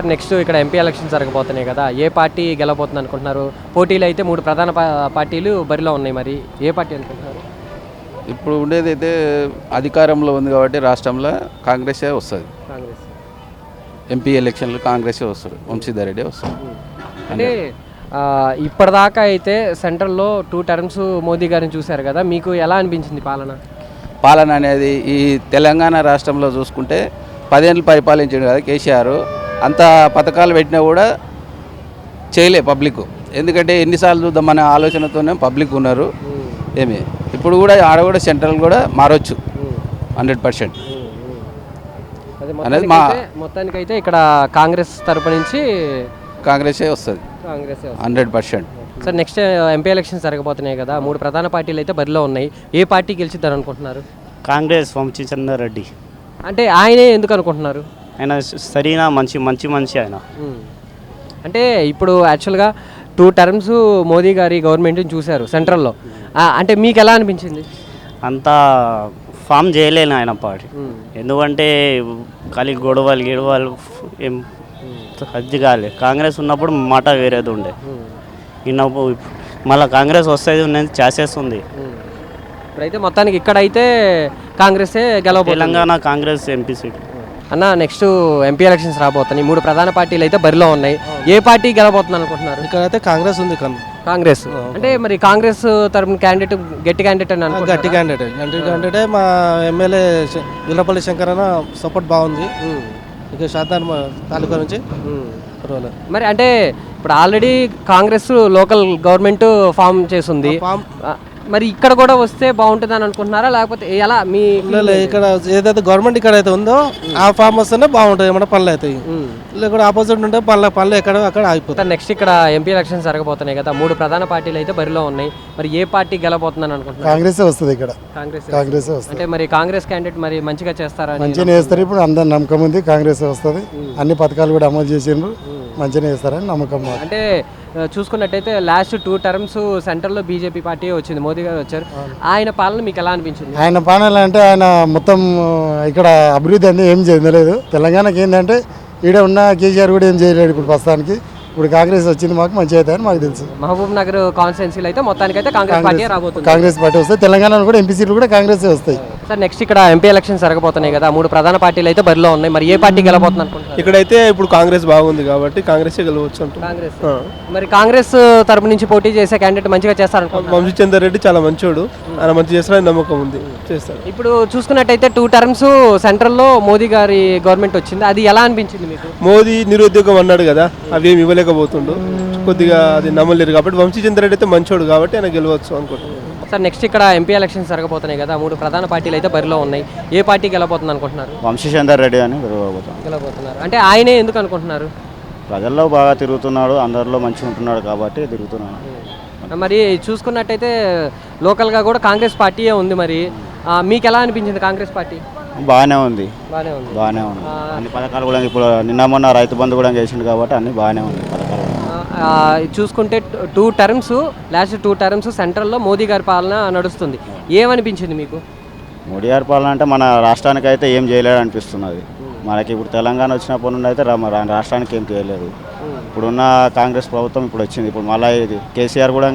Sir next ఇక్కడ MP election జరగబోతున్నాయి కదా ఏ పార్టీ గెలబోతుంది అనుకుంటున్నారు? పోటీలు అయితే మూడు ప్రధాన పార్టీలు బరిలో ఉన్నాయి మరి ఏ పార్టీ అనుకుంటున్నారు? ఇప్పుడు ఉండేది అయితే అధికారంలో ఉంది కాబట్టి రాష్ట్రంలో కాంగ్రెసే వస్తుంది. కాంగ్రెస్. ఎంపీ ఎలక్షన్లు కాంగ్రెసే వస్తుంది వంశీధర్ రెడ్డి వస్తుంది అంటే ఇప్పటిదాకా అయితే సెంట్రల్లో టూ టర్మ్స్ మోదీ గారిని చూశారు కదా మీకు ఎలా అనిపించింది పాలన? పాలన అనేది ఈ తెలంగాణ రాష్ట్రంలో చూసుకుంటే పదేళ్ళు పరిపాలించాడు కదా కేసీఆర్ అంత పథకాలు పెట్టినా కూడా చేయలే పబ్లిక్ ఎందుకంటే ఎన్నిసార్లు చూద్దామనే ఆలోచనతోనే పబ్లిక్ ఉన్నారు. ఏమి? ఇప్పుడు కూడా ఆడ కూడా సెంట్రల్ కూడా మారొచ్చు. హండ్రెడ్ పర్సెంట్ అనేది మా- మొత్తానికైతే- ఇక్కడ కాంగ్రెస్ తరపు నుంచి కాంగ్రెసే వస్తుంది. Congress hundred percent sir next MP elections జరగబోతున్నాయి కదా. మూడు ప్రధాన పార్టీలు అయితే బరిలో ఉన్నాయి. ఏ పార్టీ గెలిచిద్దారు అనుకుంటున్నారు కాంగ్రెస్ వంశీచంద్రారెడ్డి అంటే ఆయనే ఎందుకు అనుకుంటున్నారు? ఆయన సరైన మంచి మంచి మంచి ఆయన. అంటే ఇప్పుడు యాక్చువల్గా టూ టర్మ్స్ మోదీ గారి గవర్నమెంట్ని చూశారు సెంట్రల్లో. అంటే మీకు ఎలా అనిపించింది? అంత ఫామ్ చేయలేను ఆయన పార్టీ. ఎందుకంటే ఖాళీ గొడవలు గిడవలు ఏం అది కాలే. కాంగ్రెస్ ఉన్నప్పుడు మాట వేరేది ఉండే. ఇన్నప్పుడు మళ్ళీ కాంగ్రెస్ వస్తుంది ఉన్నది చేసేస్తుంది. ఇప్పుడైతే మొత్తానికి ఇక్కడైతే కాంగ్రెసే తెలంగాణ కాంగ్రెస్ ఎంపీ సీట్. అన్న నెక్స్ట్ ఎంపీ ఎలక్షన్స్ రాబోతున్నాయి. మూడు ప్రధాన పార్టీలు అయితే బరిలో ఉన్నాయి. ఏ పార్టీ గెలవబోతుంది అనుకుంటున్నారు? ఇక్కడైతే కాంగ్రెస్ ఉంది కాంగ్రెస్. అంటే మరి కాంగ్రెస్ తరపున క్యాండిడేట్ గట్టి క్యాండిడేట్ అని? గట్టి క్యాండిడేట్ గట్టి క్యాండిడేట్ మా ఎమ్మెల్యే విల్లపల్లి శంకర్ అన్న సపోర్ట్ బాగుంది. ఇక శాతాన్ తాలూకా నుంచి. మరి అంటే ఇప్పుడు already Congress local government form చేసింది. మరి ఇక్కడ కూడా వస్తే బాగుంటుంది అని అనుకుంటున్నారా? లేకపోతే ఎలా? మీ ఇక్కడ ఏదైతే గవర్నమెంట్ ఇక్కడ అయితే ఉందో ఆ ఫామ్ వస్తేనే బాగుంటుంది ఏమన్నా పనులు అవుతాయి. లేకుంటే ఆపోజిట్ ఉంటే పనులు పనులు ఎక్కడ అక్కడ ఆగిపోతాయి. నెక్స్ట్ ఇక్కడ ఎంపీ ఎలక్షన్స్ జరగబోతున్నాయి కదా మూడు ప్రధాన పార్టీలు అయితే బరిలో ఉన్నాయి. మరి ఏ పార్టీ గెలబోతుందని అనుకుంటున్నారు? కాంగ్రెసే వస్తుంది ఇక్కడ. కాంగ్రెస్ కాంగ్రెసే వస్తుంది. అంటే మరి కాంగ్రెస్ క్యాండిడేట్ మరి మంచిగా చేస్తారా అని మంచిగానే వేస్తారు ఇప్పుడు అందరు నమ్మకం ఉంది కాంగ్రెస్ వస్తుంది. అన్ని పథకాలు కూడా అమలు చేసిండ్రు మంచిగానే వేస్తారని నమ్మకం మాకు. అంటే చూసుకున్నట్టయితే లాస్ట్ టూ టర్మ్స్ సెంటర్లో బీజేపీ పార్టీ వచ్చింది. మోదీ గారు వచ్చారు. ఆయన పాలన మీకు ఎలా అనిపించింది? ఆయన పాలన అంటే ఆయన మొత్తం ఇక్కడ అభివృద్ధి అన్ని ఏం చెందలేదు తెలంగాణకి ఏంటంటే ఈడ ఉన్న కేసీఆర్ కూడా ఏం చేయలేడు ఇప్పుడు ప్రస్తుతానికి. ఇప్పుడు కాంగ్రెస్ వచ్చింది మాకు మంచి అవుతాయని మాకు తెలుసు. మహబూబ్ నగర్ కాన్స్టిట్యున్సీలో అయితే మొత్తానికైతే కాంగ్రెస్ పార్టీ రాబోతుంది. కాంగ్రెస్ పార్టీ వస్తే తెలంగాణలో కూడా ఎంపీ సీట్లు కూడా కాంగ్రెస్ వస్తాయి. సార్ నెక్స్ట్ ఇక్కడ ఎంపీ ఎలక్షన్స్ జరగబోతున్నాయి కదా. మూడు ప్రధాన పార్టీలు అయితే బరిలో ఉన్నాయి. మరి ఏ పార్టీ గెలబోతుంది అనుకుంటున్నారు? ఇక్కడైతే ఇప్పుడు కాంగ్రెస్ బాగుంది కాబట్టి కాంగ్రెస్ గెలవచ్చు కాంగ్రెస్. మరి కాంగ్రెస్ తరపు నుంచి పోటీ చేసే క్యాండిడేట్ మంచిగా చేస్తారనుకుంటున్నారు? వంశీచందర్ రెడ్డి చాలా మంచోడు. ఆయన మంచి చేస్తారని నమ్మకం ఉంది. చేస్తాడు. ఇప్పుడు చూసుకున్నట్టయితే టూ టర్మ్స్ సెంట్రల్లో మోదీ గారి గవర్నమెంట్ వచ్చింది. అది ఎలా అనిపించింది మీకు? మోదీ నిరుద్యోగం అన్నాడు కదా అవి ఏమి ఇవ్వలేకపోతుండు. కొద్దిగా అది నమ్మలేరు కాబట్టి వంశీచంద్ర రెడ్డి అయితే మంచోడు కాబట్టి ఆయన గెలవచ్చు అనుకుంటున్నాను సార్ నెక్స్ట్ ఇక్కడ ఎంపీ ఎలక్షన్స్ జరగబోతున్నాయి కదా మూడు ప్రధాన పార్టీలు అయితే బరిలో ఉన్నాయి. ఏ పార్టీ గెలబోతుంది అనుకుంటున్నారు? వంశీచందర్ రెడ్డి అని గెలబోతున్నారు అంటే ఆయనే ఎందుకు అనుకుంటున్నారు? ప్రజల్లో బాగా తిరుగుతున్నాడు అందరిలో మంచిగా ఉంటున్నాడు కాబట్టి తిరుగుతున్నాడు. మరి చూసుకున్నట్టయితే లోకల్గా కూడా కాంగ్రెస్ పార్టీయే ఉంది మరి. మీకు ఎలా అనిపించింది కాంగ్రెస్ పార్టీ? బాగానే ఉంది. బాగానే ఉంది. బాగానే ఉంది. అన్ని పథకాలు కూడా ఇప్పుడు నిన్న మొన్న రైతు బంధు కూడా చేసిండు కాబట్టి అన్ని బాగానే ఉంది. చూసుకుంటే two terms last two terms సెంట్రల్లో మోదీ గారి పాలన నడుస్తుంది. ఏమనిపించింది మీకు? మోడీ గారి పాలన అంటే మన రాష్ట్రానికి అయితే ఏం చేయలేడు అనిపిస్తున్నది. మనకి ఇప్పుడు తెలంగాణ వచ్చినప్పటి నుండి అయితే రాష్ట్రానికి ఏం చేయలేదు. ఇప్పుడున్న కాంగ్రెస్ ప్రభుత్వం ఇప్పుడు వచ్చింది. ఇప్పుడు మళ్ళీ ఇది కేసీఆర్ కూడా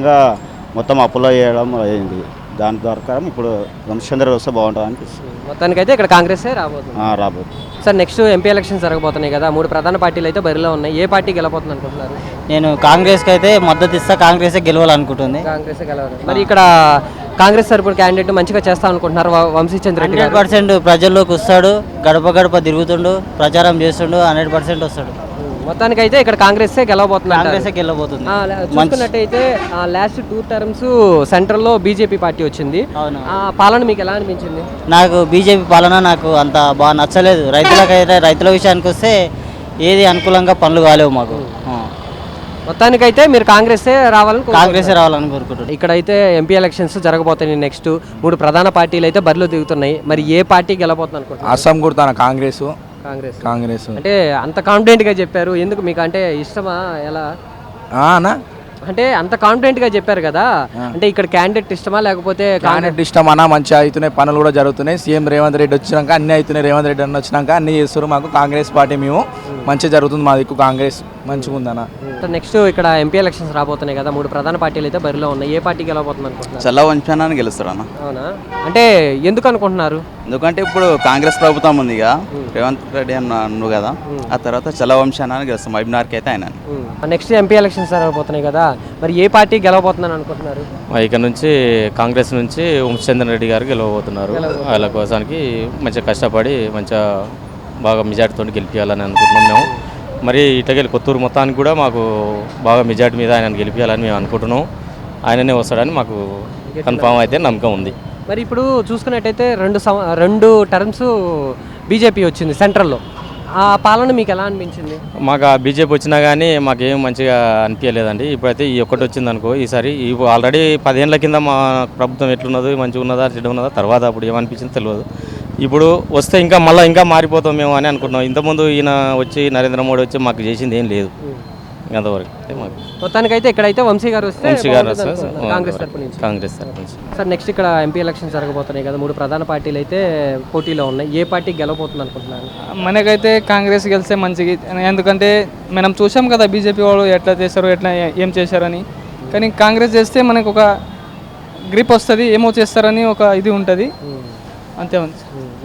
మొత్తం అప్పులో చేయడం అయింది. దాని ప్రకారం ఇప్పుడు వంశచంద్ర వస్తే బాగుంటుంది అనిపిస్తుంది మొత్తానికైతే ఇక్కడ కాంగ్రెసే రాబోతుంది. ఆ, రాబోతుంది. సార్ నెక్స్ట్ ఎంపీ ఎలక్షన్స్ జరగబోతున్నాయి కదా మూడు ప్రధాన పార్టీలు అయితే బరిలో ఉన్నాయి. ఏ పార్టీ గెలబోతుంది అనుకుంటున్నారు నేను కాంగ్రెస్కి అయితే మద్దతు ఇస్తా కాంగ్రెసే గెలవాలనుకుంటుంది. కాంగ్రెస్ గెలవాలి. మరి ఇక్కడ కాంగ్రెస్ తరపున క్యాండిడేట్ మంచిగా చేస్తా అనుకుంటున్నారు వంశీచంద్ర రెడ్డి పర్సెంట్ ప్రజల్లోకి వస్తాడు గడప గడప తిరుగుతుండు ప్రచారం చేస్తుండు హండ్రెడ్ పర్సెంట్ వస్తాడు. మొత్తానికైతే ఇక్కడ కాంగ్రెసే గెలవబోతుంది. కాంగ్రెసే గెలవబోతుంది. ఆ, లే- చూసుకున్నట్టయితే లాస్ట్ టూ టర్మ్స్ సెంట్రల్లో బీజేపీ పార్టీ వచ్చింది. అవును. ఆ పాలన మీకు ఎలా అనిపించింది? నాకు బీజేపీ పాలన నాకు అంత బాగా నచ్చలేదు. రైతులకైతే రైతుల విషయానికి వస్తే ఏది అనుకూలంగా పనులు కాలేవు మాకు. మొత్తానికైతే మీరు కాంగ్రెసే రావాలని కోరుకుంటున్నారు. కాంగ్రెసే రావాలని కోరుకుంటున్నాను ఇక్కడైతే ఎంపీ ఎలక్షన్స్ జరగబోతున్నాయి నెక్స్ట్ మూడు ప్రధాన పార్టీలు అయితే బరిలో దిగుతున్నాయి. మరి ఏ పార్టీ గెలబోతుంది అనుకుంటున్నారు అస్సాం కుడతాను కాంగ్రెస్. కాంగ్రెస్. కాంగ్రెస్. అంటే అంత కాన్ఫిడెంట్గా చెప్పారు. ఎందుకు మీకు అంటే ఇష్టమా? ఎలా? ఆ, అన్న. అంటే అంత కాన్ఫిడెంట్గా చెప్పారు కదా. అంటే ఇక్కడ క్యాండిడేట్ ఇష్టమా? లేకపోతే క్యాండిడేట్ ఇష్టం అన్న మంచిగా అవుతున్నాయి పనులు కూడా జరుగుతున్నాయి. సీఎం రేవంత్ రెడ్డి వచ్చినాక అన్ని అవుతున్నాయి రేవంత్ రెడ్డి అన్న వచ్చినాక అన్ని చేస్తారు మాకు కాంగ్రెస్ పార్టీ మేము. మంచిగా జరుగుతుంది మా దిక్కు కాంగ్రెస్. మంచిగా ఉందన్న నెక్స్ట్ ఇక్కడ ఎంపీ ఎలక్షన్స్ రాబోతున్నాయి కదా మూడు ప్రధాన పార్టీలు అయితే బరిలో ఉన్నాయి. ఏ పార్టీ గెలవబోతుంది అనుకుంటున్నారు? చల్ల వంచానని గెలుస్తారు అన్న అవునా? అంటే ఎందుకు అనుకుంటున్నారు? ఎందుకంటే ఇప్పుడు కాంగ్రెస్ ప్రభుత్వం ఉంది ఇక. రేవంత్ రెడ్డి అన్న అన్ను కదా. ఆ తర్వాత చల్ల వంశానని గెలుస్తాం. మహబూబ్నార్కి అయితే ఆయన నెక్స్ట్ ఎంపీ ఎలక్షన్స్ జరగబోతున్నాయి కదా మరి ఏ పార్టీ గెలవబోతుందని అనుకుంటున్నారు? ఇక్కడ నుంచి కాంగ్రెస్ నుంచి ఉమచంద్ర రెడ్డి గారు గెలవబోతున్నారు. వాళ్ళ కోసానికి మంచిగా కష్టపడి మంచిగా బాగా మెజార్టీతో గెలిపించాలని అనుకుంటున్నాం మేము. మరి ఇటకెళ్ళి కొత్తూరు మొత్తానికి కూడా మాకు బాగా మెజార్టీ మీద ఆయన గెలిపించాలని మేము అనుకుంటున్నాం. ఆయననే వస్తాడని మాకు కన్ఫామ్ అయితే నమ్మకం ఉంది. మరి ఇప్పుడు చూసుకున్నట్టయితే రెండు రెండు టర్మ్స్ బీజేపీ వచ్చింది సెంట్రల్లో. ఆ పాలన మీకు ఎలా అనిపించింది? మాకు ఆ బీజేపీ వచ్చినా కానీ మాకేం మంచిగా అనిపించలేదండి ఇప్పుడైతే ఈ ఒక్కటి వచ్చింది అనుకో ఈసారి ఆల్రెడీ పదేళ్ళ కింద మా ప్రభుత్వం ఎట్లున్నదో మంచిగా ఉన్నదా చెడు ఉన్నదా తర్వాత అప్పుడు ఏమనిపించిందో తెలియదు ఇప్పుడు వస్తే ఇంకా మళ్ళీ ఇంకా మారిపోతాం మేము అని అనుకుంటున్నాం ఇంతకుముందు ఈయన వచ్చి నరేంద్ర మోడీ వచ్చి మాకు చేసింది ఏం లేదు. అంతవరకు అయితే మాకు మొత్తానికైతే ఇక్కడైతే వంశీ గారు వస్తే వంశీ గారు వస్తే. కాంగ్రెస్ తరపు నుంచి. కాంగ్రెస్ తరపు నుంచి. సార్ నెక్స్ట్ ఇక్కడ ఎంపీ ఎలక్షన్స్ జరగబోతున్నాయి కదా మూడు ప్రధాన పార్టీలు అయితే పోటీలో ఉన్నాయి. ఏ పార్టీ గెలవబోతుంది అనుకుంటున్నారు? మనకైతే కాంగ్రెస్ గెలిస్తే మంచిది. ఎందుకంటే మనం చూసాం కదా బీజేపీ వాళ్ళు ఎట్లా చేశారు ఎట్లా ఏం చేశారని. కానీ కాంగ్రెస్ చేస్తే మనకు ఒక గ్రిప్ వస్తుంది ఏమో చేస్తారని ఒక ఇది ఉంటుంది. అంతే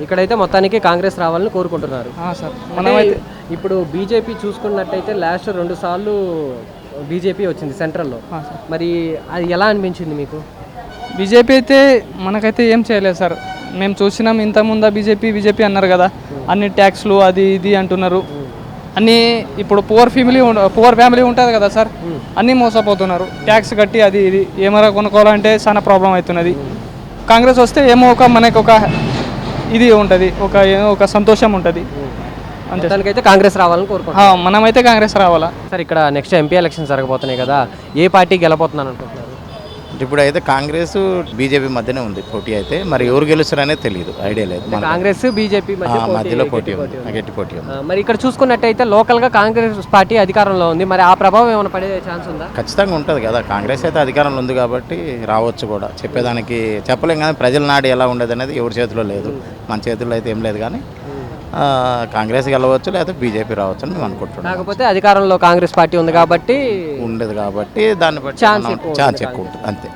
ఇక్కడైతే మొత్తానికి కాంగ్రెస్ రావాలని కోరుకుంటున్నారు. సార్. మనమైతే ఇప్పుడు బీజేపీ చూసుకున్నట్టయితే లాస్ట్ రెండు సార్లు బీజేపీ వచ్చింది సెంట్రల్లో. మరి అది ఎలా అనిపించింది మీకు? బీజేపీ అయితే మనకైతే ఏం చేయలేదు సార్. మేము చూసినాం ఇంతకుముందు బీజేపీ బీజేపీ అన్నారు కదా. అన్ని ట్యాక్స్లు అది ఇది అంటున్నారు. అన్నీ ఇప్పుడు పువర్ ఫ్యామిలీ పువర్ ఫ్యామిలీ ఉంటుంది కదా సార్. అన్నీ మోసపోతున్నారు. ట్యాక్స్ కట్టి అది ఇది. ఏమైనా కొనుక్కోవాలంటే చాలా ప్రాబ్లం అవుతున్నది. కాంగ్రెస్ వస్తే ఏమో ఒక మనకు ఒక ఇది ఉంటుంది. ఒక ఒక సంతోషం ఉంటుంది. అంతే కాంగ్రెస్ రావాలని కోరుకుంటున్నారు ఆ, మనమైతే కాంగ్రెస్ రావాలా. సార్ ఇక్కడ నెక్స్ట్ ఎంపీ ఎలక్షన్స్ జరగబోతున్నాయి కదా. ఏ పార్టీ గెలబోతున్నాను అనుకుంటున్నారు? ఇప్పుడు అయితే కాంగ్రెస్ బీజేపీ మధ్యనే ఉంది పోటీ అయితే. మరి ఎవరు గెలుస్తారనేది తెలియదు ఐడియా లేదు. కాంగ్రెస్ బీజేపీ మధ్యలో పోటీ ఉంది గట్టి పోటీ ఉంది. మరి ఇక్కడ చూసుకున్నట్టయితే లోకల్గా కాంగ్రెస్ పార్టీ అధికారంలో ఉంది. మరి ఆ ప్రభావం ఏమైనా పడే ఛాన్స్ ఉందా? ఖచ్చితంగా ఉంటుంది కదా. కాంగ్రెస్ అయితే అధికారంలో ఉంది కాబట్టి రావచ్చు కూడా. చెప్పేదానికి చెప్పలేం కానీ ప్రజల నాడు ఎలా ఉండేది అనేది ఎవరి చేతిలో లేదు. మన చేతిలో అయితే ఏం లేదు కానీ కాంగ్రెస్ గెలవచ్చు లేకపోతే బీజేపీ రావచ్చు అని మేము అనుకుంటున్నాం. కాకపోతే అధికారంలో కాంగ్రెస్ పార్టీ ఉంది కాబట్టి ఉండదు కాబట్టి దాన్ని బట్టి ఛాన్స్ ఎక్కువ ఛాన్స్ ఎక్కువ ఉంటుంది అంతే.